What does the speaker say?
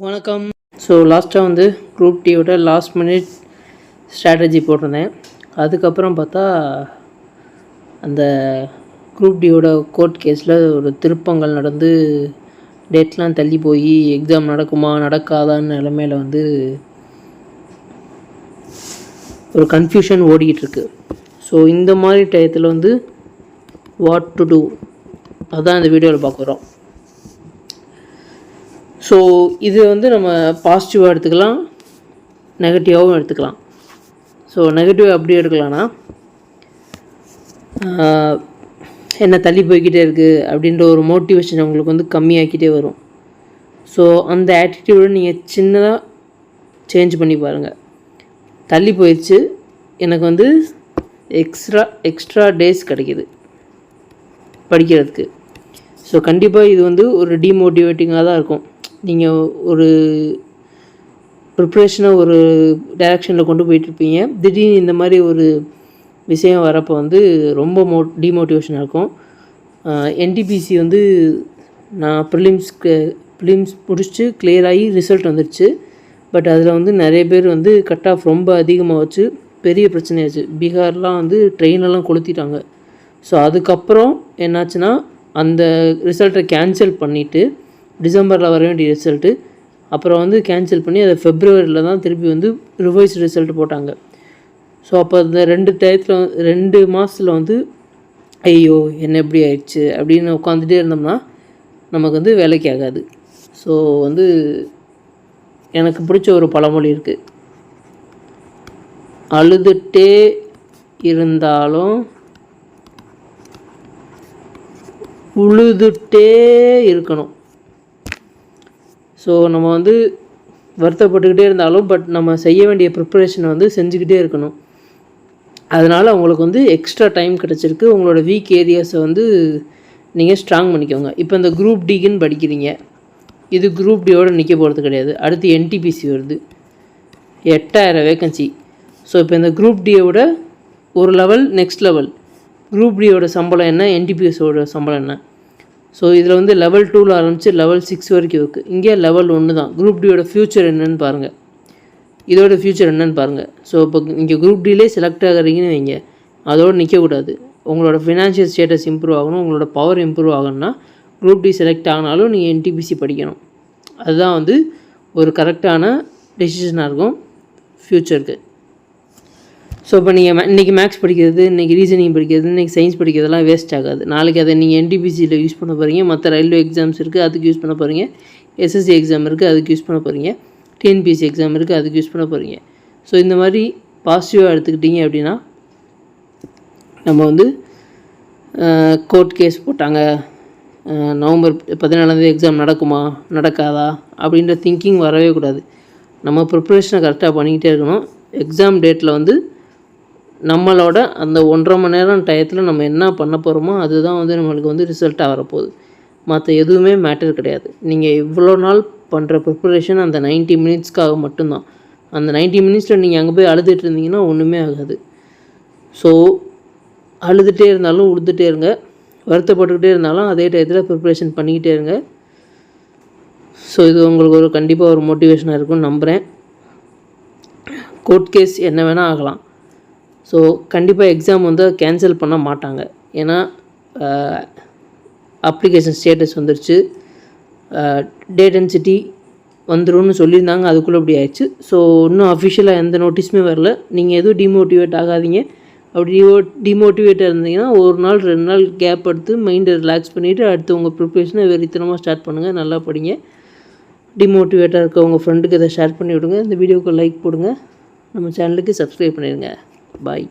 வணக்கம். ஸோ லாஸ்ட்டாக வந்து குரூப் டியோட லாஸ்ட் மினிட் ஸ்ட்ராட்டஜி போட்டிருந்தேன். அதுக்கப்புறம் பார்த்தா அந்த குரூப் டியோட கோர்ட் கேஸில் ஒரு திருப்பங்கள் நடந்து டேட்லாம் தள்ளி போய் எக்ஸாம் நடக்குமா நடக்காதான்னு நிலமையில வந்து ஒரு கன்ஃபியூஷன் ஓடிக்கிட்டுருக்கு ஸோ இந்த மாதிரி டயத்தில் வந்து வாட் டு டூ அதுதான் இந்த வீடியோவில் பார்க்குறோம் ஸோ இது வந்து நம்ம பாசிட்டிவாக எடுத்துக்கலாம் நெகட்டிவாகவும் எடுத்துக்கலாம். ஸோ நெகட்டிவ் எப்படி எடுக்கலாம்னா என்ன தள்ளி போய்கிட்டே இருக்குது அப்படின்ற ஒரு மோட்டிவேஷன் உங்களுக்கு வந்து கம்மியாக்கிட்டே வரும். ஸோ அந்த ஆட்டிடியூடை நீங்கள் சின்னதாக சேஞ்ச் பண்ணி பாருங்கள் தள்ளி போயிடுச்சு எனக்கு வந்து எக்ஸ்ட்ரா எக்ஸ்ட்ரா டேஸ் கிடைக்கிது படிக்கிறதுக்கு. ஸோ கண்டிப்பாக இது வந்து ஒரு டிமோட்டிவேட்டிங்காக தான் இருக்கும். நீங்கள் ஒரு ப்ரிப்ரேஷனை ஒரு டைரக்ஷனில் கொண்டு போயிட்டுருப்பீங்க. திடீர்னு இந்த மாதிரி ஒரு விஷயம் வரப்போ வந்து ரொம்ப மோ டிமோட்டிவேஷனாக இருக்கும். என்டிபிசி வந்து நான் ப்ரிலிம்ஸ்க்கு ப்ரிலிம்ஸ் முடிச்சுட்டு கிளியர் ஆகி ரிசல்ட் வந்துடுச்சு பட் அதில் வந்து நிறைய பேர் வந்து கட் ஆஃப் ரொம்ப அதிகமாக வச்சு பெரிய பிரச்சனையாச்சு. பீகார்லாம் வந்து ட்ரெயினெல்லாம் கொளுத்திட்டாங்க. ஸோ அதுக்கப்புறம் என்னாச்சுன்னா அந்த ரிசல்ட்டை கேன்சல் பண்ணிவிட்டு டிசம்பரில் வர வேண்டிய ரிசல்ட்டு அப்புறம் வந்து கேன்சல் பண்ணி அதை ஃபெப்ரவரியில் தான் திருப்பி வந்து ரிவைஸ் ரிசல்ட் போட்டாங்க. ஸோ அப்போ இந்த ரெண்டு டயத்தில் ரெண்டு மாதத்தில் வந்து ஐயோ என்ன எப்படி ஆயிடுச்சு? அப்படின்னு உட்காந்துட்டே இருந்தோம்னா நமக்கு வந்து வேலைக்கு ஆகாது. ஸோ வந்து எனக்கு பிடிச்ச ஒரு பழமொழி இருக்குது அழுதுகிட்டே இருந்தாலும் உழுதுட்டே இருக்கணும். ஸோ நம்ம வந்து வருத்தப்பட்டுக்கிட்டே இருந்தாலும் பட் நம்ம செய்ய வேண்டிய ப்ரிப்பரேஷனை வந்து செஞ்சுக்கிட்டே இருக்கணும். அதனால் உங்களுக்கு வந்து எக்ஸ்ட்ரா டைம் கிடச்சிருக்கு. உங்களோட வீக் ஏரியாஸை வந்து நீங்கள் ஸ்ட்ராங் பண்ணிக்கோங்க. இப்போ இந்த குரூப் டிக்குன்னு படிக்கிறீங்க. இது குரூப் டியோடு நிற்க போகிறது கிடையாது. அடுத்து என்டிபிசி வருது. எட்டாயிரம் வேக்கன்சி ஸோ இப்போ இந்த குரூப் டியோட ஒரு லெவல் நெக்ஸ்ட் லெவல் குரூப் டியோட சம்பளம் என்ன? என்டிபிஎஸோட சம்பளம் என்ன? ஸோ இதில் வந்து லெவல் டூவில் ஆரம்பித்து லெவல் சிக்ஸ் வரைக்கும் இருக்குது இங்கே லெவல் ஒன்று தான். குரூப் டியோட ஃப்யூச்சர் என்னென்னு பாருங்கள் இதோட ஃப்யூச்சர் என்னென்னு பாருங்கள் ஸோ இப்போ இங்கே குரூப் டிலே செலக்ட் ஆகுறீங்கன்னு வைங்க. அதோடு நிற்கக்கூடாது உங்களோட ஃபினான்ஷியல் ஸ்டேட்டஸ் இம்ப்ரூவ் ஆகணும். உங்களோட பவர் இம்ப்ரூவ் ஆகணும்னா குரூப் டி செலக்ட் ஆகினாலும் நீங்கள் என்டிபிசி படிக்கணும். அதுதான் வந்து ஒரு கரெக்டான டெசிஷனாக இருக்கும் ஃப்யூச்சருக்கு ஸோ இப்போ நீங்கள் இன்றைக்கி மேக்ஸ் படிக்கிறது இன்றைக்கி ரீசனிங் படிக்கிறது இன்றைக்கி சயின்ஸ் படிக்கிறதெல்லாம் வேஸ்ட் ஆகாது. நாளைக்கு அதை நீங்கள் என்டிபிசியில் யூஸ் பண்ண போகிறீங்க மற்ற ரயில்வே எக்ஸாம்ஸ் இருக்குது அதுக்கு யூஸ் பண்ண போகிறீங்க எஸ்எஸ்சி எக்ஸாம் இருக்குது அதுக்கு யூஸ் பண்ண போகிறீங்க டிஎன்பிஎஸ்சி எக்ஸாம் இருக்குது அதுக்கு யூஸ் பண்ண போகிறீங்க ஸோ இந்த மாதிரி பாசிட்டிவாக எடுத்துக்கிட்டீங்க அப்படின்னா நம்ம வந்து கோர்ட் கேஸ் போட்டாங்க. நவம்பர் பதினாலாந்தேதி எக்ஸாம் நடக்குமா நடக்காதா அப்படின்ற திங்கிங் வரவே கூடாது. நம்ம ப்ரிப்ரேஷனை கரெக்டாக பண்ணிக்கிட்டே இருக்கணும். எக்ஸாம் டேட்டில் வந்து நம்மளோட அந்த ஒன்றரை மணி நேரம் டயத்தில் நம்ம என்ன பண்ண போகிறோமோ அதுதான் வந்து நம்மளுக்கு வந்து ரிசல்ட்டாக வரப்போகுது. மற்ற எதுவுமே மேட்டர் கிடையாது. நீங்கள் இவ்வளோ நாள் பண்ணுற ப்ரிப்பரேஷன் அந்த 90 மினிட்ஸ்க்காக மட்டும்தான். அந்த 90 மினிட்ஸில் நீங்கள் அங்கே போய் அழுதுட்டு இருந்தீங்கன்னா ஒன்றுமே ஆகாது. ஸோ அழுதுகிட்டே இருந்தாலும் உழுதுகிட்டே இருங்க. வருத்தப்பட்டுக்கிட்டே இருந்தாலும் அதே டயத்தில் ப்ரிப்பரேஷன் பண்ணிக்கிட்டே இருங்க. ஸோ இது உங்களுக்கு ஒரு கண்டிப்பாக ஒரு மோட்டிவேஷனாக இருக்கும்னு நம்புகிறேன் கோர்ட் கேஸ் என்ன வேணால் ஆகலாம். ஸோ கண்டிப்பாக எக்ஸாம் வந்து கேன்சல் பண்ண மாட்டாங்க. ஏன்னா அப்ளிகேஷன் ஸ்டேட்டஸ் வந்துருச்சு. டே டென்சிட்டி வந்துரும்னு சொல்லியிருந்தாங்க. அதுக்குள்ளே அப்படி ஆயிடுச்சு. ஸோ இன்னும் அஃபிஷியலாக எந்த நோட்டீஸுமே வரல. நீங்கள் எதுவும் டிமோட்டிவேட் ஆகாதீங்க. அப்படி டிமோட்டிவேட்டாக இருந்தீங்கன்னா ஒரு நாள் ரெண்டு நாள் கேப் எடுத்து மைண்டை ரிலாக்ஸ் பண்ணிவிட்டு அடுத்து உங்கள் ப்ரிப்ரேஷனை வெறித்தனமாக ஸ்டார்ட் பண்ணுங்கள் நல்லா படிங்க. டிமோட்டிவேட்டாக இருக்க உங்கள் ஃப்ரெண்டுக்கு இதை ஷேர் பண்ணி விடுங்க. இந்த வீடியோவுக்கு லைக் போடுங்க. நம்ம சேனலுக்கு சப்ஸ்கிரைப் பண்ணிடுங்க பாய்